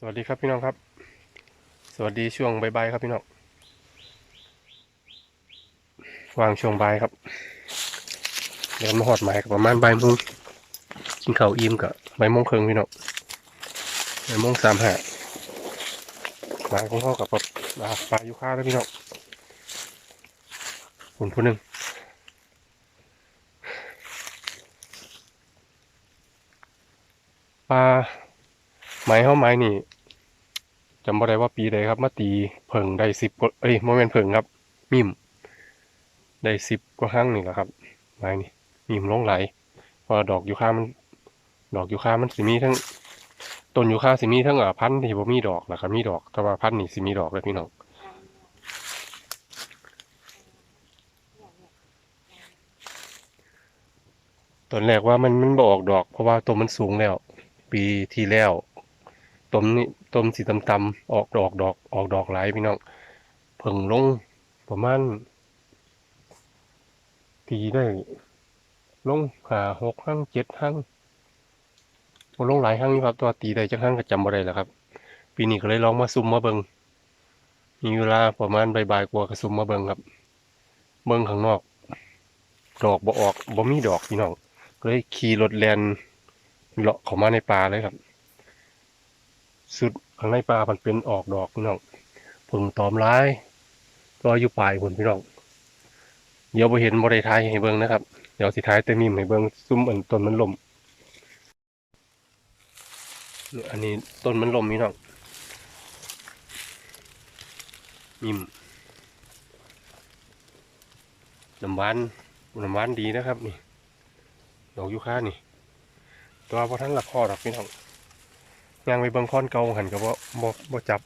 สวัสดีครับพี่น้องครับ สวัสดีช่วงบ่ายๆครับพี่น้องวางช่วงบ่ายครับเดินมาหอดหมายกับประมาณบ่ายโมงกินข้าวอิ่มกับบ่ายโมงครึ่งพี่น้องบ่ายโมงสามห้าหมายของพ่อกับปลาปลาอยู่าแล้วพี่น้องคนผู้หนึ่งปลา ไม้เข้าไม้นี่จำบ่ได้ว่าปีใดครับ มาตีเผิงได้สิบกเอ้ยโมเมนต์เผิงครับ มิมได้สิบกว่าครั้งนี่แหละครับไม้นี่มีมลงไหลพอดอกยูคามัน ดอกยูคามันสิมีทั้งต้นยูคาสิมีทั้งอ่าพันธุ์ที่บ่มีดอกนะครับมีดอกแต่ว่าพันธุ์นี่สิมีดอกเลยพี่น้องตอนแรกว่ามันมันบ่ออกดอก เพราะว่าต้นมันสูงแล้ว ปีที่แล้ว ต้นนี่ต้นสีตำๆออกดอกดอกออกดอกหลายพี่น้องเพิ่งลงประมาณตีได้ลงหาหกห้างเจ็ดห้างบ่ลงหลายห้างอยู่ครับตัวตีได้จักห้างก็จำบ่ได้แล้วครับ ปีนี้ก็เลยลองมาซุ่มมาเบิงมีเวลาประมาณบ่ายๆกว่าก็ซุ่มมาเบิงครับ เบิงข้างนอก ดอกบ่ออกบ่มีดอกพี่น้องเลยขี่รถแลนเลาะเข้ามาในป่าเลยครับ สุดข้างในป่ามันเป็นออกดอกพี่น้องผึ่งตอมร้ายรออยู่ปลายพุ่นพี่น้องเดี๋ยวบ่เห็นบ่ไทายให้เบิ่งนะครับ เดี๋ยวสิท้ายแต่มิมให้เบิ่งซุ่มอันต้นมันลมอันนี้ต้นมันลมพี่น้องมิมน้ำหวานน้ำหวานดีนะครับ นี่ดอกยูคานี่ ตัวพอท่านหลับคอดอกพี่น้อง ยางไปเบิ่งค้อนเก่าหันกับว่าบ่บ่จับ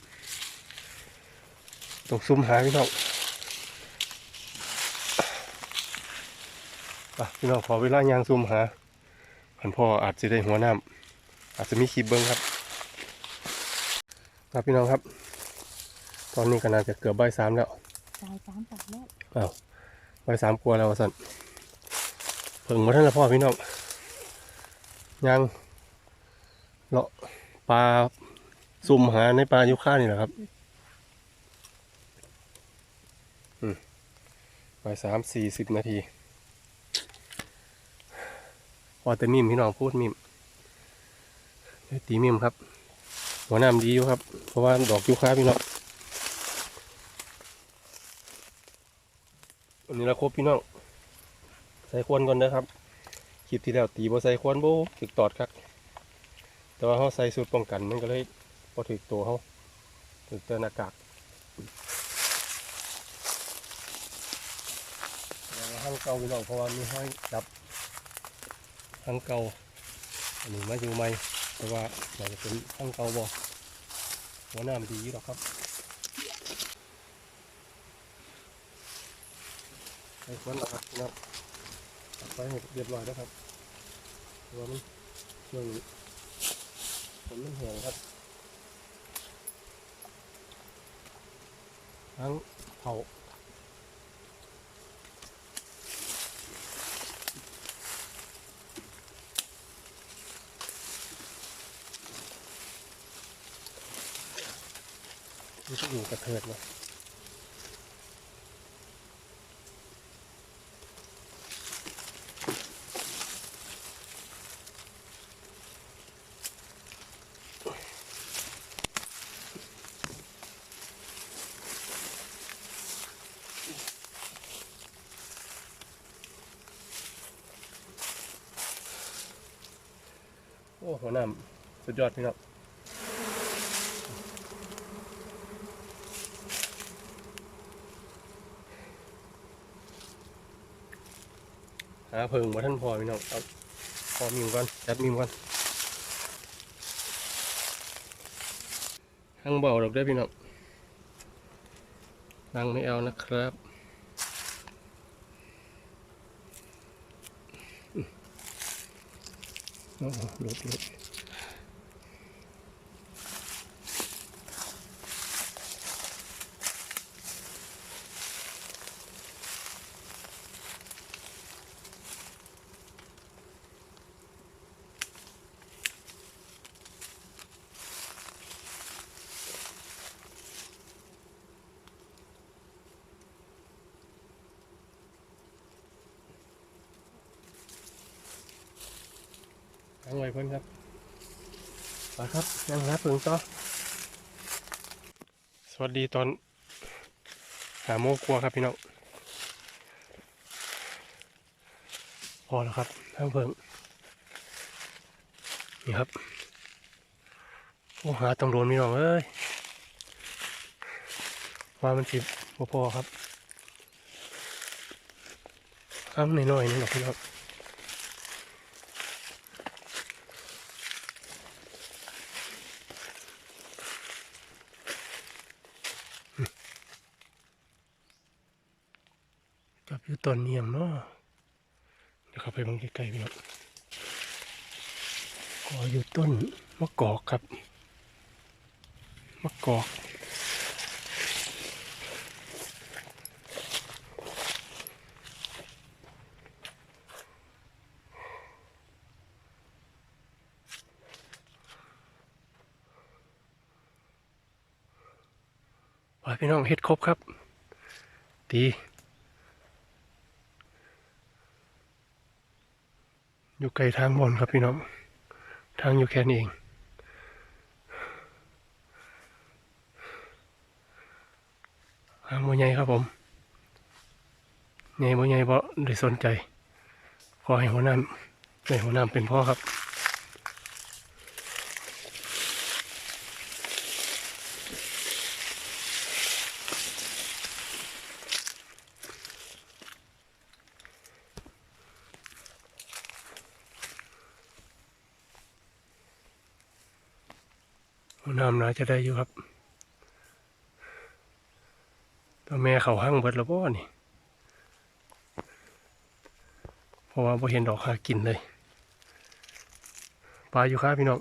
ต้องซุ่มหาพี่น้องอะพี่น้องขอเวลายางซูมหาพันพ่ออาจจะได้หัวน้ำอาจจะมีคลิปเบิ้งครับครับพี่น้องครับ ตอนนี้ก็น่าจะเกือบบ่ายสามแล้วตายสามตัดแล้วอ้าวบ่ายสามกลัวาแล้วว่าสันเพิ่งมาท่านละพ่อพี่น้องยางเลาะ ปลาซุ่มหาในปลายุค่านี่แหละครับอืมบ่ายสามสี่สิบนาทีพอแต่มิมพี่น้องพูดมิมตีมิมครับ หัวหน้ำดีอยู่ครับ เพราะว่าดอกยูคาพี่น้องอันนี้เราครบพี่น้อง ใส่ควนก่อนนะครับคลิปที่แล้วตีบ่ใส่ควนโบถึกตอดครับ แต่ว่าเขาใส่สูตรป้องกันมันก็เลยพอถึกตัวเขาถึกเตือนอากาศแล้วห้างเก่าพี่น้องเพราะว่ามีห้อยจับทั้งเก่าอันนี้มาอยู่ใหม่แต่ว่าอยากจะเป็นทั้งเก่าบ่หัวหน้ามันดีอยู่หรอกครับไอ้คนละครับนะตัดไปเรียบร้อยแล้วครับเพราะว่ามันช่วงนี้ ฝนมันแห้งครับทั้งเผามันจะอยู่กระเทิดเลย หัวหน้ำสุดยอดพี่น้องหาเพิงมาท่านพอพี่น้องเอาพอมิมก่อนจัดมิมก่อนทั้งเบาดอกได้พี่น้องดังไม่เอานะครับ โอ้โห หลุดหลุดทั้งไว้เพิ่นครับไปครับยังหาเพิ่งต่อสวัสดีตอนหาโมงกลัวาครับพี่น้องพอแล้วครับทั้งเพิ่งนี่ครับโอ้หาต้องโดนพี่น้องเอ้ยว่ามันสิบ่พอครับข้ามหน่อยๆนี่หรอกพี่น้อง กับอยู่ ต้นเนียงเนาะเดี๋ยวเข้าไปมองใกล้ๆพี่น้องก็อยู่ต้นมะกอกครับมะกอกพี่น้องเฮ็ดครบครับ ดี อยู่ไกลทางบนครับพี่น้อง ทางอยู่แค่นี้เอง ทางบ่ใหญ่ครับผมใหญ่บ่ใหญ่บ่ได้สนใจ ขอให้หัวหน้าให้หัวหน้าเป็นพ่อครับ น้ำน่าจะได้อยู่ครับ ตัวแม่เขาห้างเบิดแล้วบ่นี่ เพราะว่าบ่เห็นดอกหากินเลย ปลาอยู่ครับพี่น้อง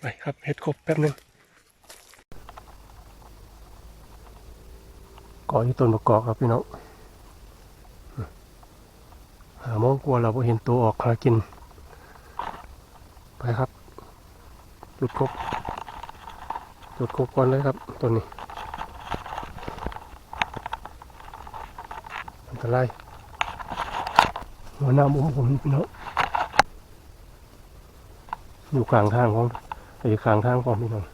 ไปครับเฮ็ดครบแป๊บหนึงก่ออยู่ต้นมะกอกครับพี่น้อง หาโมองกลัวเราเห็นตัวออกหากิน ไปครับ จุดครบจุดครบก่อนเลยครับตัวนี้อันตรายหัวหน้ามุมผมพี่น้องอยู่กลางทางของอยู่กลางทางของพี่น้อง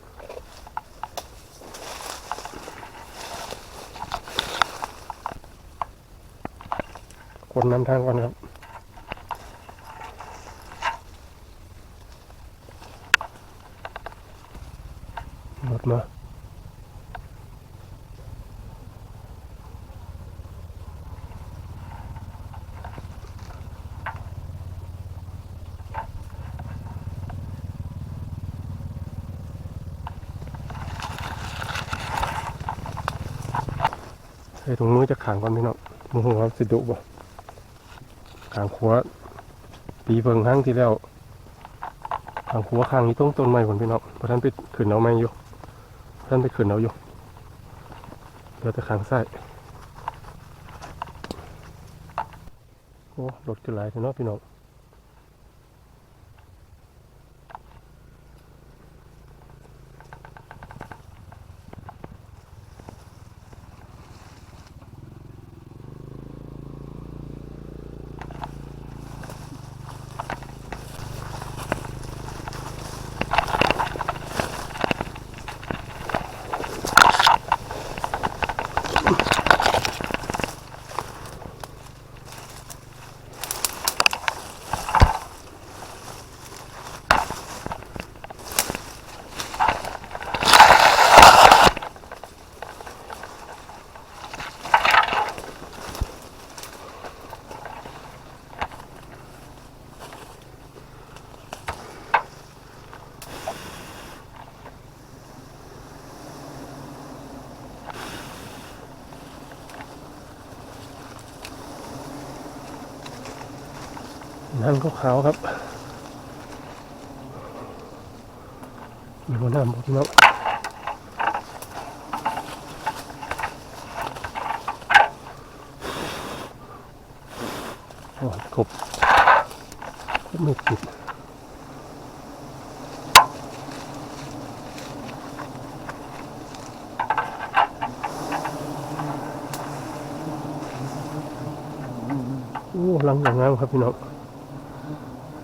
คนนำทางก่อนครับ รถมา ใส่ถุงมือจะขังก่อนพี่น้องมือหัวสิดุบ่ขังขัวปีเฟิงห้างที่แล้วขังขัวขังนี้ต้องต้นไม้ผลพี่น้องเพราะท่านไปขืนเอาไม้อยู่ท่านไปขืนเอาอยู่เดี๋ยวจะขังซ้โอ้รถขึ้นหลายเนาะพี่น้อง คันขาวครับอยู่บนน้องโอ้ำกบไม่ติดโอ้ลังอย่างงามครับพี่น้อง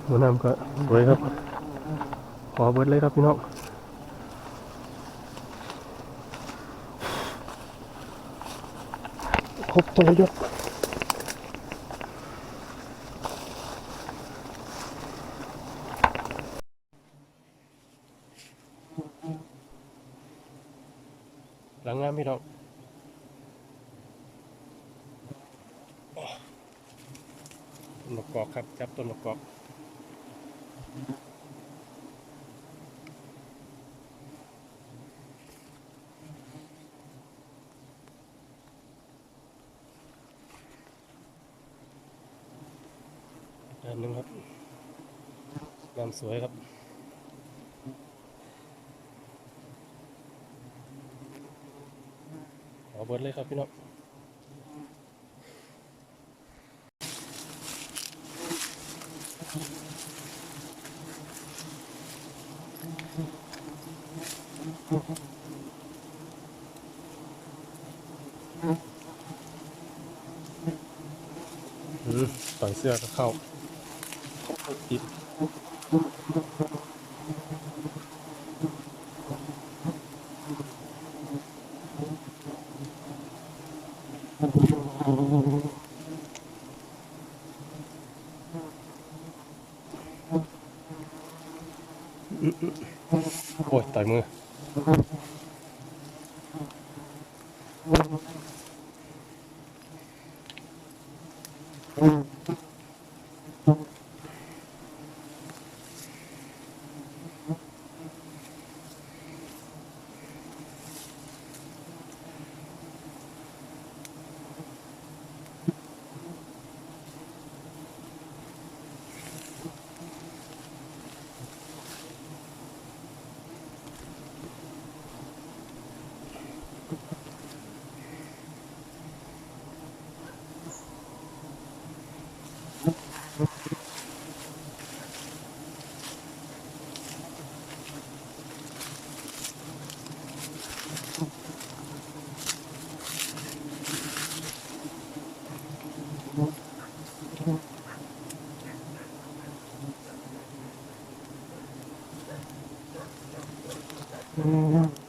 หัวน้ำก็สวยครับ ขอเบิดเลยครับพี่น้องครบตัวยกหลังงามพี่น้องต้นมะกอกครับ จับต้นมะกอก นหนึ่งครับน้ำสวยครับขอเบิดเลยครับพี่น้องอืมต่อยเสื้อก็เข้า โอ้ยต่อยมือ Mm-hmm.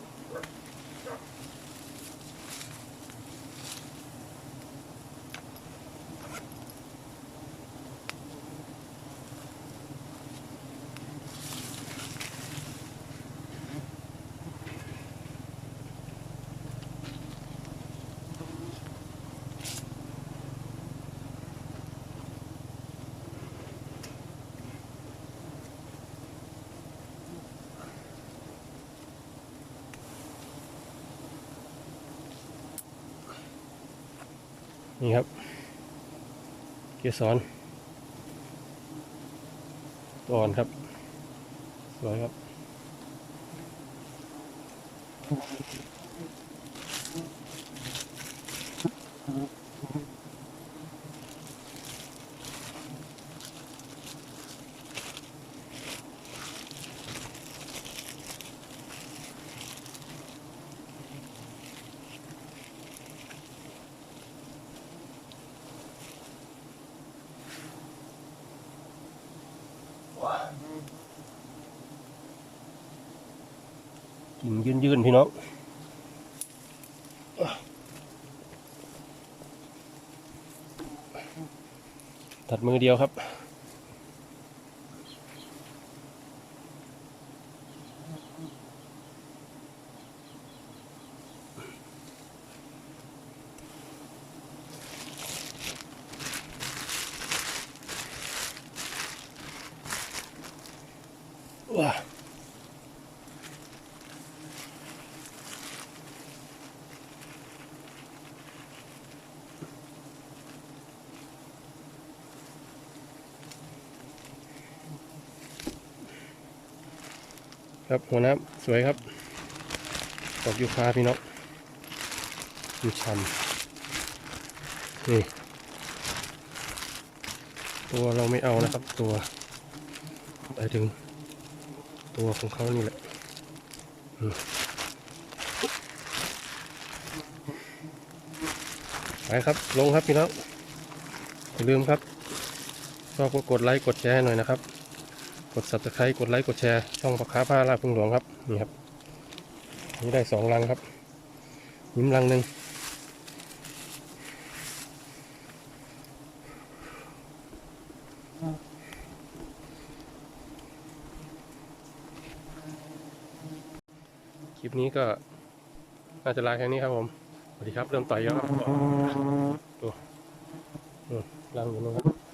นี่ครับ เกสรตอนครับ สวยครับ กิ่งยืนยืนๆพี่น้องถัดมือเดียวครับ ครับหัวน้ำสวยครับตกยูคาพี่น้องดูชันนี่ ตัวเราไม่เอานะครับตัวไปถึง ตัวของเขานี่แหละไปครับลงครับพี่น้องอย่าลืมครับชอบก็กดไลค์กดแชร์ให้หน่อยนะครับ กด subscribe กดไลค์กดแชร์ช่องปลาค้าผ้าลาพึ่งหลวงครับนี่ครับนี่ได้สองรังครับยิ้มรังหนึ่งคลิปนี้ก็น่าจะลาแค่นี้ครับผม สวัสดีครับ เริ่มต่อยแล้วครับดูดูรังอยู่นู้นครับ